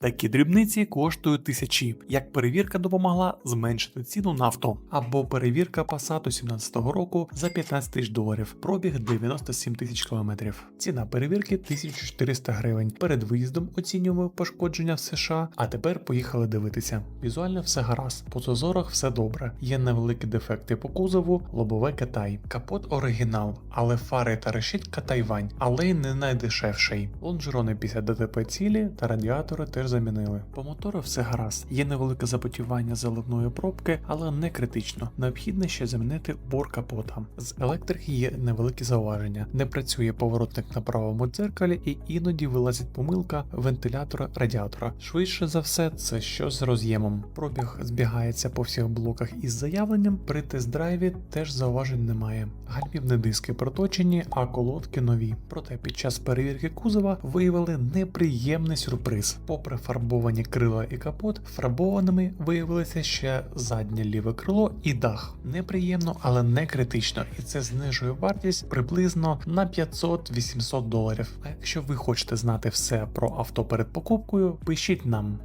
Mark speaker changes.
Speaker 1: Такі дрібниці коштують тисячі. Як перевірка допомогла зменшити ціну на авто. Або перевірка Passat 17-го року за 15 тисяч доларів, пробіг 97 тисяч кілометрів. Ціна перевірки 1400 гривень. Перед виїздом оцінюємо пошкодження в США, а тепер поїхали дивитися. Візуально все гаразд, по зазорах все добре. Є невеликі дефекти по кузову, лобове Китай. Капот оригінал, але фари та решітка Тайвань, але й не найдешевший. Лонжерони після ДТП цілі та радіатори теж замінили. По мотору все гаразд. Є невелике запотівання заливної пробки, але не критично. Необхідно ще замінити бор капота. З електрики є невеликі зауваження. Не працює поворотник на правому дзеркалі і іноді вилазить помилка вентилятора радіатора. Швидше за все, це щось з роз'ємом. Пробіг збігається по всіх блоках із заявленням. При тест-драйві теж зауважень немає. Гальмівні диски проточені, а колодки нові. Проте під час перевірки кузова виявили неприємний сюрприз. Попри фарбовані крила і капот, фарбованими виявилося ще заднє ліве крило і дах. Неприємно, але не критично, і це знижує вартість приблизно на 500-800 доларів. А якщо ви хочете знати все про авто перед покупкою, пишіть нам.